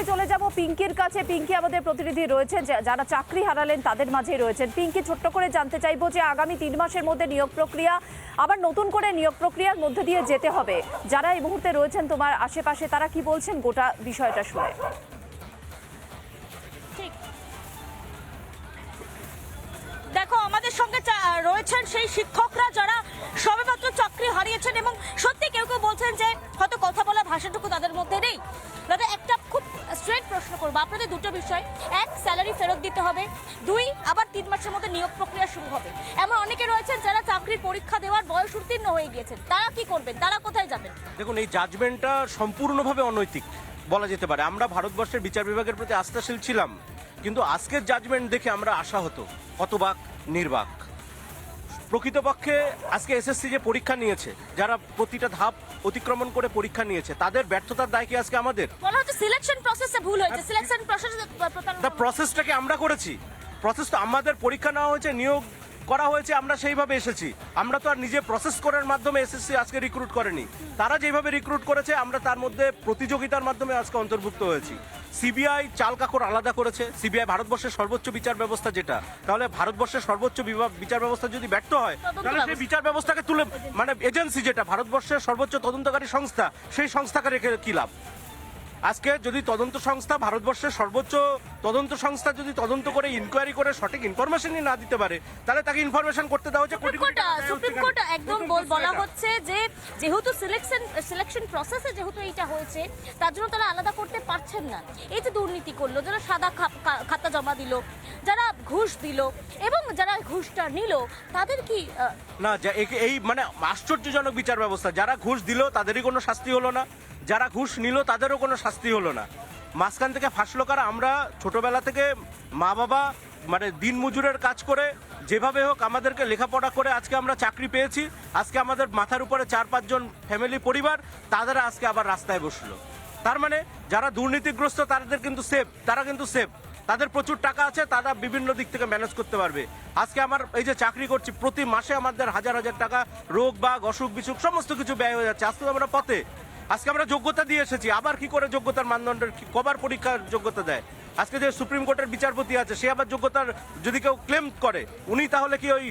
সরাসরি চলে যাব পিঙ্কির কাছে। পিঙ্কি আমাদের প্রতিনিধি রয়েছেন, যা- যারা চাকরি হারালেন তাদের মাঝে রয়েছেন। পিঙ্কি, ছোট্ট করে জানতে চাইব যে আগামী তিন মাসের মধ্যে নিয়োগ প্রক্রিয়া, আবার নতুন করে নিয়োগ প্রক্রিয়ার মধ্যে দিয়ে যেতে হবে। যারা এই মুহূর্তে রয়েছেন তোমার আশেপাশে, তারা কি বলছেন? গোটা বিষয়টা শুনে। দেখো, আমাদের সঙ্গে রয়েছেন সেই শিক্ষকরা যারা সবেমাত্র চাকরি হারিয়েছেন এবং সত্যি কেউ কেউ বলছেন যে হয়তো কথা বলা ভাষাটুকু তাদের মধ্যে নেই। দাদা স্ট্রেট প্রশ্ন করব। আপনাদের দুটো বিষয়। এক স্যালারি ফেরত দিতে হবে। দুই, আবার তিন মাসের মধ্যে নিয়োগ প্রক্রিয়া শুরু হবে। এমন অনেকে রয়েছেন যারা চাকরির পরীক্ষা দেওয়ার বয়স উত্তীর্ণ হয়ে গিয়েছেন। তারা কি করবেন? তারা কোথায় যাবেন? দেখুন, এই জাজমেন্টটা সম্পূর্ণভাবে অনৈতিক বলা যেতে পারে। আমরা ভারতবর্ষের বিচার বিভাগের প্রতি আস্থাশীল ছিলাম, কিন্তু আজকের জাজমেন্ট দেখে আমরা আশাহত, হতবাক, নির্বাক। প্রকৃতপক্ষে আজকে এসএসসি যে পরীক্ষা নিয়েছে যারা প্রতিটা ধাপ অতিক্রমণ করে পরীক্ষা নিয়েছে তাদের ব্যর্থতার দায় কি আজকে আমাদের? বলা হচ্ছে সিলেকশন প্রসেসে ভুল হয়েছে। সিলেকশন প্রসেসে প্রসেসটাকে আমরা করেছি? প্রসেস তো আমাদের পরীক্ষা নেওয়া হয়েছে নিয়োগ করা হয়েছে আমরা সেইভাবে এসেছি। আমরা তো আর নিজে প্রসেস করার মাধ্যমে এসএসসি আজকে রিক্রুট করেনি। তারা যেভাবে রিক্রুট করেছে আমরা তার মধ্যে প্রতিযোগিতার মাধ্যমে আজকে অন্তর্ভুক্ত হয়েছি। সিবিআই চাল কাকড় আলাদা করেছে। সিবিআই ভারতবর্ষের সর্বোচ্চ বিচার ব্যবস্থা যেটা তাহলে ভারতবর্ষের সর্বোচ্চ বিচার ব্যবস্থা যদি ব্যর্থ হয় তাহলে সেই বিচার ব্যবস্থাকে তুলে মানে এজেন্সি যেটা ভারতবর্ষের সর্বোচ্চ তদন্তকারী সংস্থা সেই সংস্থাকে রেখে কি লাভ? আজকে যদি তদন্ত সংস্থা ভারতবর্ষের সর্বোচ্চ তদন্ত সংস্থা যদি তদন্ত করে ইনকোয়ারি করে সঠিক ইনফরমেশনই না দিতে পারে তাহলে তাকে ইনফরমেশন করতে দেওয়া হচ্ছে কোটি সুপ্রিম কোটি কোর্ট সুপ্রিম কোর্ট একদম বল- বলা হচ্ছে যে যেহেতু সিলেকশন সিলেকশন প্রসেসে যেহেতু এইটা হয়েছে তার জন্য তারা আলাদা করতে পারছেন না। এই যে দুর্নীতি করল যারা সাদা খাতা জমা দিল যারা ঘুষ দিল এবং যারা ঘুষটা নিল তাদের কি না এই মানে আশ্চর্যজনক বিচার ব্যবস্থা। যারা ঘুষ দিল তাদেরই কোনো শাস্তি হলো না। যারা ঘুষ নিল তাদেরও কোনো শাস্তি হলো না। মাঝখান থেকে ফাঁসলো কারা? আমরা ছোটবেলা থেকে মা বাবা মানে দিন মজুরের কাজ করে যেভাবে হোক আমাদেরকে লেখাপড়া করে আজকে আমরা চাকরি পেয়েছি। আজকে আমাদের মাথার উপরে চার পাঁচজন ফ্যামিলি পরিবার, তাদের আজকে আবার রাস্তায় বসল। তার মানে যারা দুর্নীতিগ্রস্ত, তাদের কিন্তু সেফ তারা কিন্তু সেফ তাদের প্রচুর টাকা আছে, তারা বিভিন্ন দিক থেকে ম্যানেজ করতে পারবে। আজকে আমার এই যে চাকরি করছি, প্রতি মাসে আমাদের হাজার হাজার টাকা রোগ বা অসুখ, বিসুখ, সমস্ত কিছু ব্যয় হয়ে যাচ্ছে। আজকে আমরা পথে। আজকে আমরা যোগ্যতা দিয়ে এসেছি। আবার কি করে যোগ্যতার মানদণ্ডের কবার পরীক্ষার যোগ্যতা দেয়? আজকে যে সুপ্রিম কোর্টের বিচারপতি আছে, সে আবার যোগ্যতার যদি কেউ ক্লেম করে, উনি তাহলে কি ওই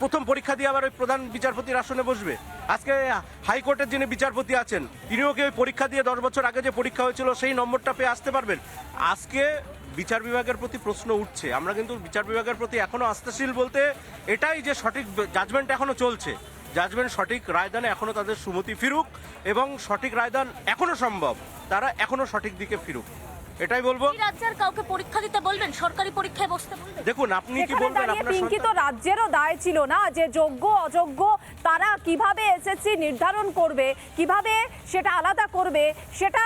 প্রথম পরীক্ষা দিয়ে আবার ওই প্রধান বিচারপতির আসনে বসবে? আজকে হাইকোর্টের যিনি বিচারপতি আছেন, তিনিও কি ওই পরীক্ষা দিয়ে দশ বছর আগে যে পরীক্ষা হয়েছিল, সেই নম্বরটা পেয়ে আসতে পারবেন? আজকে বিচার বিভাগের প্রতি প্রশ্ন উঠছে। আমরা কিন্তু বিচার বিভাগের প্রতি এখনও আস্থাশীল বলতে এটাই যে সঠিক জাজমেন্ট এখনও চলছে। জাজমেন্ট সঠিক রায়দানে এখনও তাদের সুমতি ফিরুক এবং সঠিক রায়দান এখনও সম্ভব। তারা এখনও সঠিক দিকে ফিরুক। এটাই বলব। রাজ্যের কাউকে পরীক্ষা দিতে বলবেন? সরকারি পরীক্ষায় বসতে বলবেন? দেখুন আপনি কি বলবেন? আপনার পিঙ্কি তো রাজ্যেরও দায় ছিল না যে যোগ্য অযোগ্য তারা কীভাবে এসএসসি নির্ধারণ করবে কীভাবে সেটা আলাদা করবে সেটা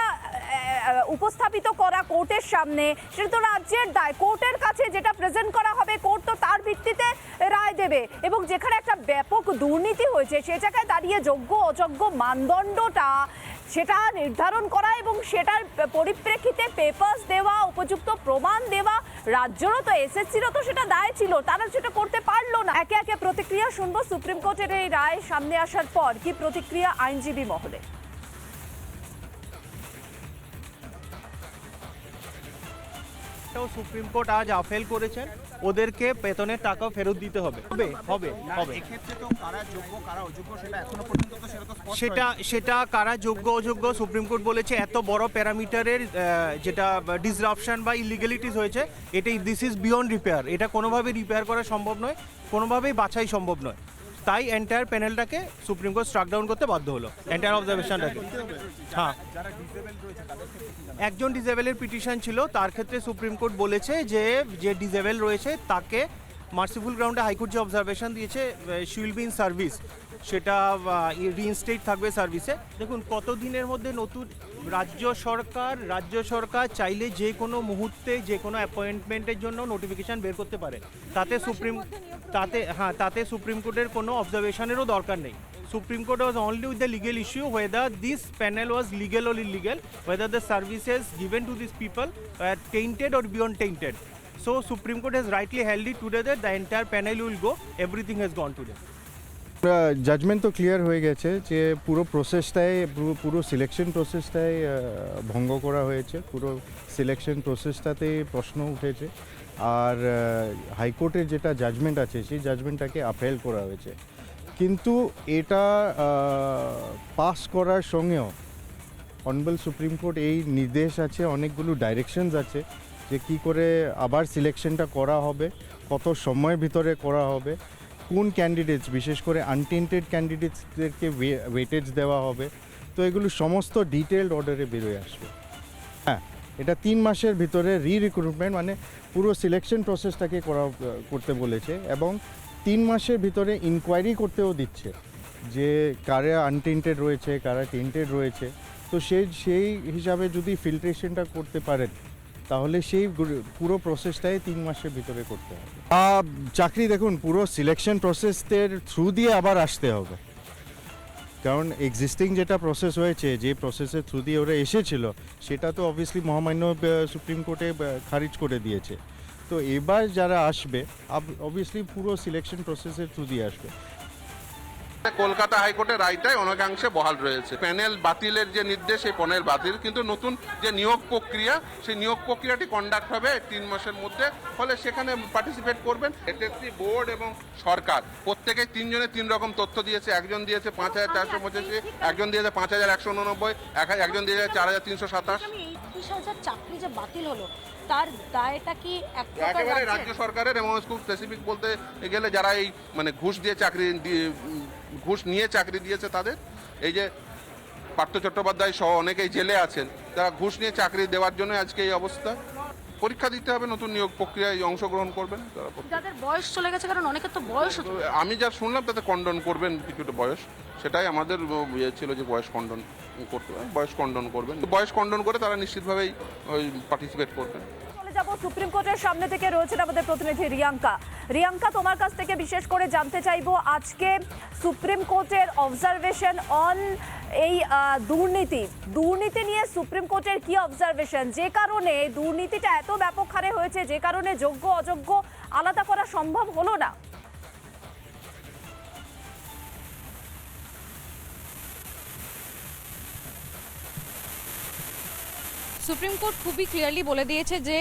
উপস্থাপিত করা কোর্টের সামনে, সেটা তো রাজ্যের দায়। কোর্টের কাছে যেটা প্রেজেন্ট করা হবে, কোর্ট তো তার ভিত্তিতে রায় দেবে। এবং যেখানে একটা ব্যাপক দুর্নীতি হয়েছে, সে জায়গায় দাঁড়িয়ে যোগ্য, অযোগ্য মানদণ্ডটা সেটা নির্ধারণ করা এবং সেটার পরিপ্রেক্ষিতে পেপার্স দেওয়া, উপযুক্ত প্রমাণ দেওয়া, রাজ্যেরও তো এসএসসিরও তো সেটা দায় ছিল। তারা সেটা করতে পারল না। একে একে প্রতিক্রিয়া শুনব। সুপ্রিম কোর্টের এই রায় সামনে আসার পর কি প্রতিক্রিয়া আইনজীবী মহলে? এটাও সুপ্রিম কোর্ট আজ আফেল করেছেন। ওদেরকে বেতনের টাকা ফেরত দিতে হবে। হবে হবে হবে। সেটা সেটা কারা যোগ্য অযোগ্য সুপ্রিম কোর্ট বলেছে এত বড় প্যারামিটারের যেটা ডিসরাপশন বা ইলিগালিটিস হয়েছে এটাই দিস ইজ বিয়ন্ড রিপেয়ার এটা কোনোভাবে রিপেয়ার করা সম্ভব নয় কোনোভাবেই বাছাই সম্ভব নয়। তাই এন্টায়ার প্যানেলটাকে সুপ্রিম কোর্ট স্ট্রাক ডাউন করতে বাধ্য হলো। এন্টায়ার অবজারভেশনটাকে হ্যাঁ। একজন ডিজেবলের পিটিশন ছিল, তার ক্ষেত্রে সুপ্রিম কোর্ট বলেছে যে যে ডিজেবল রয়েছে, তাকে মার্সিফুল গ্রাউন্ডে হাইকোর্ট যে অবজারভেশন দিয়েছে শিল বি ইন সার্ভিস সেটা রিইনস্টেট থাকবে সার্ভিসে দেখুন কত দিনের মধ্যে নতুন রাজ্য সরকার রাজ্য সরকার চাইলে যে কোনো মুহূর্তে, যে কোনো অ্যাপয়েন্টমেন্টের জন্য নোটিফিকেশান বের করতে পারে। তাতে সুপ্রিম, তাতে হ্যাঁ তাতে সুপ্রিম কোর্টের কোনো অবজারভেশনেরও দরকার নেই। Supreme court was only with the legal issue whether this panel was legal or illegal whether the services given to this people are tainted or beyond tainted so supreme court has rightly held today the entire panel will go everything has gone today judgement তো clear হয়ে গেছে যে পুরো প্রসেসটাই পুরো selection প্রসেসটাই ভঙ্গ করা হয়েছে। পুরো সিলেকশন প্রসেসটাতেই প্রশ্ন উঠেছে। আর হাইকোর্টের যেটা জাজমেন্ট আছে, সেই জাজমেন্টটাকে আপেল করা হয়েছে। কিন্তু এটা পাস করার সঙ্গেও অনবল সুপ্রিম কোর্ট এই নির্দেশ আছে, অনেকগুলো ডাইরেকশনস আছে যে কি করে আবার সিলেকশনটা করা হবে, কত সময়ের ভিতরে করা হবে। কোন ক্যান্ডিডেটস বিশেষ করে আনটেন্টেড ক্যান্ডিডেটসদেরকে ওয়েটেজ দেওয়া হবে, তো এগুলো সমস্ত ডিটেলড অর্ডারে বেরোয় আসবে। হ্যাঁ এটা তিন মাসের ভিতরে রি রিক্রুটমেন্ট মানে পুরো সিলেকশন প্রসেসটাকে করা, করতে বলেছে এবং তিন মাসের ভিতরে ইনকোয়ারি করতেও দিচ্ছে যে কারা আনটেন্টেড রয়েছে, কারা টেন্টেড রয়েছে। তো সেই সেই হিসাবে যদি ফিল্ট্রেশনটা করতে পারেন তাহলে সেই পুরো প্রসেসটাই তিন মাসের ভিতরে করতে হবে। চাকরি দেখুন, পুরো সিলেকশন প্রসেসের থ্রু দিয়ে আবার আসতে হবে। কারণ এক্সিস্টিং যেটা প্রসেস হয়েছে, যে প্রসেসের থ্রু দিয়ে ওরা এসেছিল, সেটা তো অবভিয়াসলি মহামান্য সুপ্রিম কোর্টে খারিজ করে দিয়েছে। তো এবার যারা আসবে অবভিয়াসলি পুরো সিলেকশন প্রসেসের থ্রু দিয়ে আসবে। কলকাতা হাইকোর্টের রায়টাই অনেকাংশে বহাল রয়েছে। প্যানেল বাতিলের যে নির্দেশ সেই প্যানেল বাতিল। কিন্তু নতুন যে নিয়োগ প্রক্রিয়া সেই নিয়োগ প্রক্রিয়াটি কন্ডাক্ট হবে তিন মাসের মধ্যে। ফলে সেখানে পার্টিসিপেট করবেন এসএসসি বোর্ড এবং সরকার। প্রত্যেকে তিনজনে তিন রকম তথ্য দিয়েছে। একজন দিয়েছে পাঁচ হাজার চারশো পঁচাশি একজন দিয়েছে পাঁচ হাজার একশো উননব্বই এক- একজন দিয়েছে চার হাজার তিনশো সাতাশ। তিরিশ হাজার চাকরি যে বাতিল হলো তার দায়টা কি একেবারে রাজ্য সরকারের এবং খুব স্পেসিফিক বলতে গেলে যারা এই মানে ঘুষ দিয়ে চাকরি ঘুষ নিয়ে চাকরি দিয়েছে তাদের। এই যে পার্থ চট্টোপাধ্যায় সহ অনেকেই জেলে আছেন তারা ঘুষ নিয়ে চাকরি দেওয়ার জন্য আজকে এই অবস্থা। পরীক্ষা দিতে হবে নতুন নিয়োগ প্রক্রিয়ায় অংশগ্রহণ করবেন তারা যাদের বয়স চলে গেছে কারণ অনেকের তো বয়স আমি যা শুনলাম তাতে খণ্ডন করবেন কিছুটা বয়স সেটাই আমাদের ইয়ে ছিল যে বয়স খণ্ডন করতে হবে বয়স খণ্ডন করবেন। বয়স খণ্ডন করে তারা নিশ্চিতভাবেই ওই পার্টিসিপেট করবেন। যাব সুপ্রিম কোর্টের সামনে থেকে রয়েছেন আমাদের প্রতিনিধি রিয়াঙ্কা। রিয়াঙ্কা, তোমার কাছ থেকে বিশেষ করে জানতে চাইব, আজকে সুপ্রিম কোর্টের অবজারভেশন অন এই দুর্নীতি। দুর্নীতি নিয়ে সুপ্রিম কোর্টের কি অবজারভেশন যে কারণে দুর্নীতিটা এত ব্যাপক হারে হয়েছে, যে কারণে যোগ্য, অযোগ্য আলাদা করা সম্ভব হলো না। সুপ্রিম কোর্ট খুবই ক্লিয়ারলি বলে দিয়েছে যে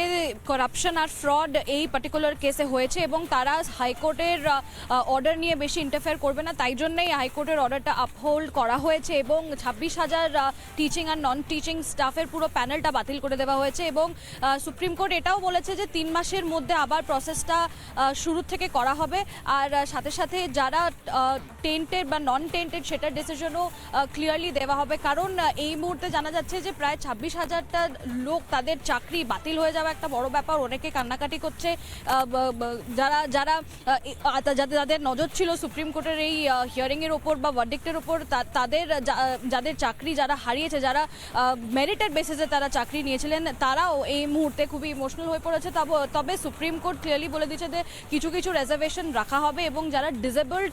করাপশন আর ফ্রড এই পার্টিকুলার কেসে হয়েছে এবং তারা হাইকোর্টের অর্ডার নিয়ে বেশি ইন্টারফেয়ার করবে না। তাই জন্যই হাইকোর্টের অর্ডারটা আপহোল্ড করা হয়েছে এবং ছাব্বিশ হাজার টিচিং আর নন টিচিং স্টাফের পুরো প্যানেলটা বাতিল করে দেওয়া হয়েছে এবং সুপ্রিম কোর্ট এটাও বলেছে যে তিন মাসের মধ্যে আবার প্রসেসটা শুরু থেকে করা হবে। আর সাথে সাথে যারা টেন্টেড বা নন টেন্টেড সেটার ডিসিশনও ক্লিয়ারলি দেওয়া হবে। কারণ এই মুহূর্তে জানা যাচ্ছে যে প্রায় ছাব্বিশ হাজারটা লোক তাদের চাকরি বাতিল হয়ে যাওয়া একটা বড় ব্যাপার। অনেকে কান্নাকাটি করছে। যারা যারা যাদের যাদের নজর ছিল সুপ্রিম কোর্টের এই হিয়ারিং এর ওপর বা ভার্ডিক্টের ওপর তাদের যাদের চাকরি যারা হারিয়েছে যারা মেরিটেড বেসিসে তারা চাকরি নিয়েছিলেন তারাও এই মুহূর্তে খুবই ইমোশনাল হয়ে পড়েছে। তবে সুপ্রিম কোর্ট ক্লিয়ারলি বলে দিয়েছে যে কিছু কিছু রেজার্ভেশন রাখা হবে এবং যারা ডিসেবলড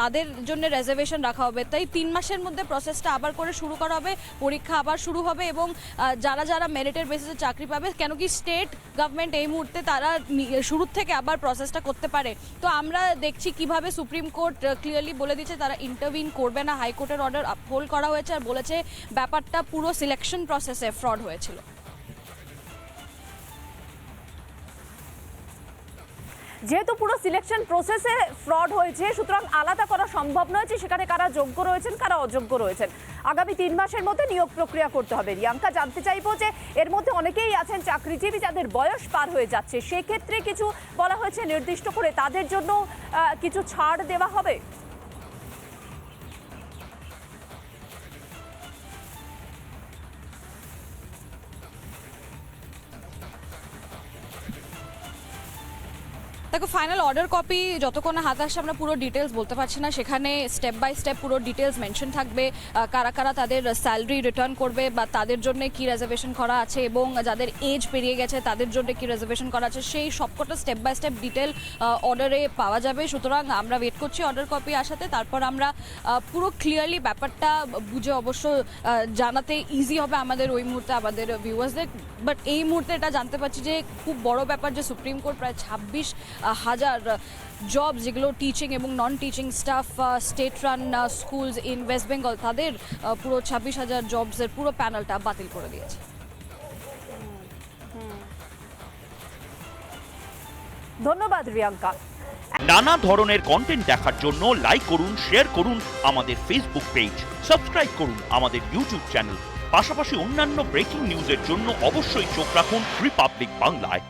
তাদের জন্য রেজার্ভেশন রাখা হবে। তাই তিন মাসের মধ্যে প্রসেসটা আবার করে শুরু করা হবে পরীক্ষা আবার শুরু হবে এবং আহ, যারা যারা মেরিটের বেসিসে চাকরি পাবে, কেন কি স্টেট গভর্নমেন্ট এই মুহূর্তে তারা শুরুর থেকে আবার প্রসেসটা করতে পারে। তো আমরা দেখছি কীভাবে সুপ্রিম কোর্ট ক্লিয়ারলি বলে দিচ্ছে তারা ইন্টারভিন করবে না হাইকোর্টের অর্ডার আপহোল্ড করা হয়েছে আর বলেছে ব্যাপারটা পুরো সিলেকশন প্রসেসে ফ্রড হয়েছিল। যেহেতু পুরো সিলেকশন প্রসেসে ফ্রড হয়েছে, সুতরাং আলাদা করা সম্ভব নয় যে সেখানে কারা যোগ্য রয়েছেন, কারা অযোগ্য রয়েছেন। আগামী তিন মাসের মধ্যে নিয়োগ প্রক্রিয়া করতে হবে। রিয়াঙ্কা, জানতে চাইব যে এর মধ্যে অনেকেই আছেন চাকরিজীবী যাদের বয়স পার হয়ে যাচ্ছে। সেক্ষেত্রে কিছু বলা হয়েছে নির্দিষ্ট করে তাদের জন্য কিছু ছাড় দেওয়া হবে? দেখো ফাইনাল অর্ডার কপি যতক্ষণ হাতে আসে, আমরা পুরো ডিটেলস বলতে পারছি না। সেখানে স্টেপ বাই স্টেপ পুরো ডিটেলস মেনশন থাকবে কারা কারা তাদের স্যালারি রিটার্ন করবে বা তাদের জন্য কি রেজার্ভেশন করা আছে এবং যাদের এজ পেরিয়ে গেছে, তাদের জন্য কি রেজার্ভেশন করা আছে, সেই সবকটা স্টেপ বাই স্টেপ ডিটেল অর্ডারে পাওয়া যাবে। সুতরাং আমরা ওয়েট করছি অর্ডার কপি আসাতে, তারপর আমরা পুরো ক্লিয়ারলি ব্যাপারটা বুঝে অবশ্য জানাতে ইজি হবে আমাদের ওই মুহূর্তে আমাদের ভিউয়ার্সদের বাট এই মুহূর্তে এটা জানতে পারছি যে, খুব বড় ব্যাপার যে সুপ্রিম কোর্ট প্রায় ছাব্বিশ হাজার জব যেগুলো টিচিং এবং non teaching staff state run schools in West Bengal তাদের পুরো ছাব্বিশ হাজার জবসের পুরো প্যানেলটা বাতিল করে দিয়েছে। ধন্যবাদ রিয়াঙ্কা নানা ধরনের কন্টেন্ট দেখার জন্য লাইক করুন শেয়ার করুন আমাদের ফেসবুক পেজ সাবস্ক্রাইব করুন আমাদের ইউটিউব চ্যানেল পাশাপাশি অন্যান্য ব্রেকিং নিউজের জন্য অবশ্যই চোখ রাখুন রিপাবলিক বাংলায়